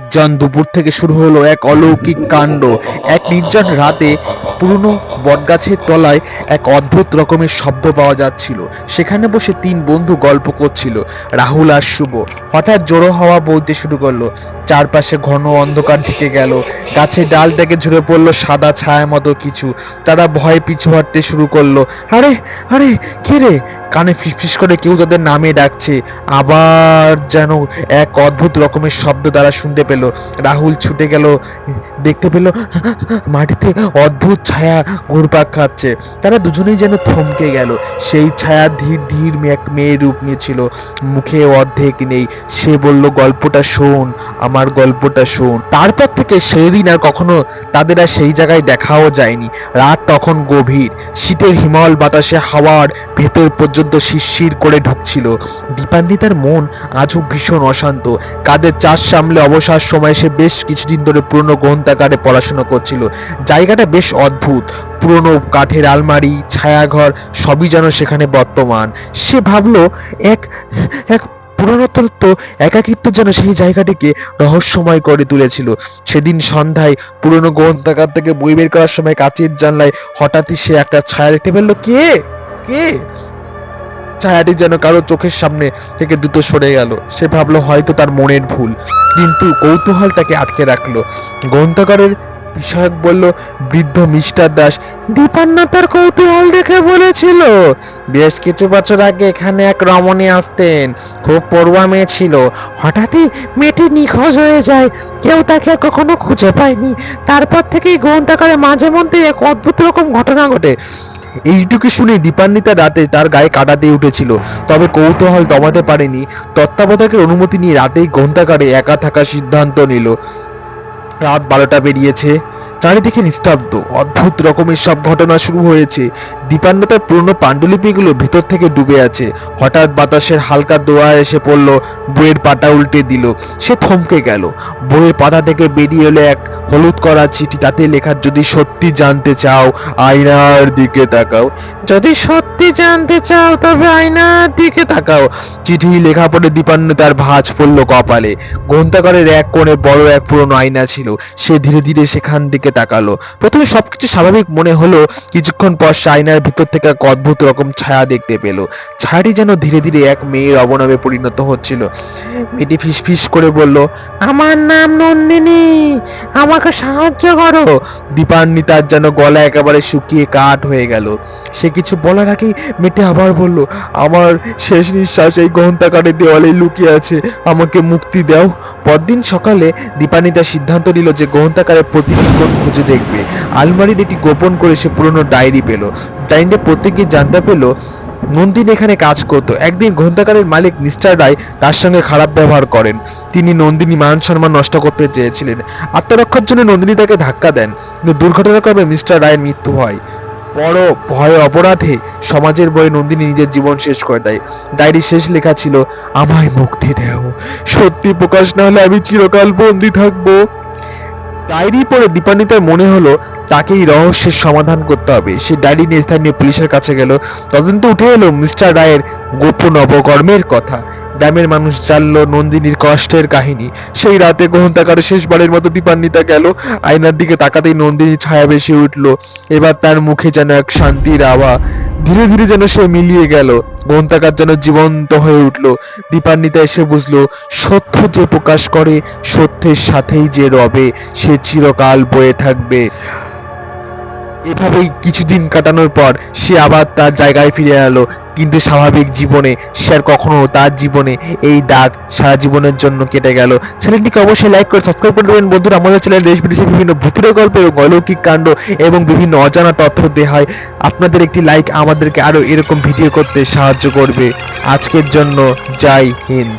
নির্জন দুপুর থেকে শুরু হলো এক অলৌকিক কাণ্ড। এক নির্জন রাতে পুরনো বটগাছের তলায় এক অদ্ভুত রকমের শব্দ পাওয়া যাচ্ছিল। সেখানে বসে তিন বন্ধু গল্প করছিল, রাহুল আর শুভ। হঠাৎ জড়ো হওয়া বলতে শুরু করল চারপাশে ঘন অন্ধকার ঢেকে গেল। গাছের ডাল থেকে ঝরে পড়ল সাদা ছায়া মতো কিছু। তারা ভয়ে পিছু হাঁটতে শুরু করল। আরে আরে, কে রে? কানে ফিসফিস করে কেউ তাদের নামে ডাকছে। আবার যেন এক অদ্ভুত রকমের শব্দ তারা শুনতে পেল। রাহুল ছুটে গেল, দেখতে পেল মাটিতে অদ্ভুত ছায়া ঘুরপাক খাচ্ছে। তারা দুজনেই যেন থমকে গেল। সেই ছায়া ধীর ধীর এক মেয়ের রূপ নিয়েছিল। মুখে অর্ধেক নেই। সে বলল, গল্পটা শোন। আমার গল্পটা শোন। তারপর থেকে সেই দিন আর কখনো তাদের আর সেই জায়গায় দেখাও যায়নি। রাত তখন গভীর। শীতের হিমাল বাতাসে হাওয়ার ভেতর পর্যন্ত শিরশির করে ঢুকছিল। দীপান্বিতার মন আজও ভীষণ অশান্ত। কাদের চাষ সামলে অবসর সময় সে বেশ কিছুদিন ধরে পুরনো গ্রন্থাগারে পড়াশোনা করছিল। জায়গাটা বেশ অদ্ভুত। পুরনো কাঠের আলমারি, ছায়াঘর, সবই যেন সেখানে বর্তমান। সে ভাবলো, এক এক পুরনোত্ব একাকিত্ব যেন সেই জায়গাটিকে রহস্যময় করে তুলেছিল। সেদিন সন্ধ্যায় পুরনো গ্রন্থাগার থেকে বই বের করার সময় কাচের জানলায় হঠাৎই সে একটা ছায়া দেখতে পেল। কে? কে? ছায়াটি যেন কারও চোখের সামনে থেকে দ্রুত সরে গেল। সে ভাবলো হয়তো তার মনের ভুল। কিন্তু কৌতূহল তাকে আটকে রাখল। গ্রন্থাগারের বিষয়ক বলল, বৃদ্ধ মিস্টার দাস দীপান্না তার কৌতূহল দেখে বলেছিল, বেশ কিছু বছর আগে এখানে এক রমণী আসতেন, খুব পড়ুয়া মেয়ে ছিল। হঠাৎই মেয়েটি নিখোঁজ হয়ে যায়। কেউ তাকে কখনো খুঁজে পায়নি। তারপর থেকেই গ্রন্থাগারে মাঝে মধ্যে এক অদ্ভুত রকম ঘটনা ঘটে। এইটুকু শুনে দীপান্বিতা রাতে তার গায়ে কাটা দিয়ে উঠেছিল। তবে কৌতূহল দমাতে পারেনি। তত্ত্বাবধায়কের অনুমতি নিয়ে রাতেই গ্রন্থাগারে একা থাকার সিদ্ধান্ত নিল। রাত বারোটা বেরিয়েছে। চারিদিকে নিস্তব্ধ, অদ্ভুত রকমের সব ঘটনা শুরু হয়েছে। দীপান্বিতার পুরনো পাণ্ডুলিপিগুলো ভেতর থেকে ডুবে আছে। হঠাৎ বাতাসের হালকা দোয়া এসে পড়ল, বইয়ের পাতা উল্টে দিল, সে থমকে গেল। বইয়ের পাতা থেকে বেরিয়ে এলো এক হলুদ করা চিঠি, তাতে লেখা, যদি সত্যি জানতে চাও, আয়নার দিকে তাকাও। যদি সত্যি জানতে চাও, তবে আয়নার দিকে তাকাও। চিঠি লেখা পড়ে দীপান্ন তার ভাঁজ পড়ল কপালে। গ্রন্থাগারের এক কোণে বড় এক পুরনো আয়না ছিল। সে ধীরে ধীরে সেখান দিকে তাকালো। প্রথমে সবকিছু স্বাভাবিক মনে হলো, কিছুক্ষণ পর সে আয়নার ভিতর থেকে এক অদ্ভুত রকম ছায়া দেখতে পেল। ছায়াটি যেন ধীরে ধীরে এক মেয়ের অবনবে পরিণত হচ্ছিল। মেয়েটি ফিস ফিস করে বলল, আমার নাম নন্দিনী, আমাকে সাহায্য করো। দীপান্নি তার যেন গলা একেবারে শুকিয়ে কাঠ হয়ে গেল। সে কিছু বলার আগেই মেয়েটি আবার বলল, আমার শেষ নিঃশ্বাস এই গ্রন্থাগারের দেওয়ালে লুকিয়ে আছে। আমাকে মুক্তি দাও। পরদিন সকালে দীপানিতা সিদ্ধান্ত নিল যে গ্রন্থাগারের প্রতিটি খুঁজে দেখবে। আলমারির একটি গোপন করে সে পুরনো ডায়েরি পেল। ডায়েরিতে প্রত্যেকে জানতে পেল, নন্দিনী এখানে কাজ করতো। একদিন গ্রন্থাগারের মালিক মিস্টার রায় তার সঙ্গে খারাপ ব্যবহার করেন। তিনি নন্দিনী মান সম্মান নষ্ট করতে চেয়েছিলেন। আত্মরক্ষার জন্য নন্দিনী তাকে ধাক্কা দেন। কিন্তু দুর্ঘটনাক্রমে মিস্টার রায়ের মৃত্যু হয়। বড় ভয় অপরাধে সমাজের বয়ে নন্দিনী নিজের জীবন শেষ করে দেয়। ডায়েরি শেষ লেখা ছিল, আমায় মুক্তি দেও। সত্যি প্রকাশ না হলে আমি চিরকাল বন্দি থাকব। ডায়েরি পড়ে দীপান্বিতার মনে হলো তাকে এই রহস্যের সমাধান করতে হবে। সে ডায়েরি নিয়ে স্থানীয় পুলিশের কাছে গেল। তদন্ত উঠে এলো মিস্টার রায়ের গোপন অপকর্মের কথা। গ্রামের মানুষ জানলো নন্দিনীর কষ্টের কাহিনী। সেই রাতে গ্রন্থাগারে শেষবারের মতো দীপান্বিতা গেল। আয়নার দিকে তাকাতেই নন্দিনী ছায়া বেশি উঠল। এবার তার মুখে যেন এক শান্তির আওয়া ধীরে ধীরে যেন সে মিলিয়ে গেল। গ্রন্থাগার যেন জীবন্ত হয়ে উঠল। দীপান্বিতা এসে বুঝলো, সত্য যে প্রকাশ করে, সত্যের সাথেই যে রবে, সে চিরকাল বয়ে থাকবে। এভাবেই কিছুদিন কাটানোর পর সে আবার তার জায়গায় ফিরে এলো। কিন্তু স্বাভাবিক জীবনে সে আর কখনো তার জীবনে এই দাগ সারা জীবনের জন্য কেটে গেল। চ্যানেলটিকে অবশ্যই লাইক করে সাবস্ক্রাইব করে দেবেন। বন্ধুরা, আমাদের চ্যানেল দেশ বিদেশে বিভিন্ন ভূতের গল্প এবং অলৌকিক কাণ্ড এবং বিভিন্ন অজানা তথ্য দেওয়া হয়। আপনাদের একটি লাইক আমাদেরকে আরও এরকম ভিডিও করতে সাহায্য করবে। আজকের জন্য জয় হিন্দ।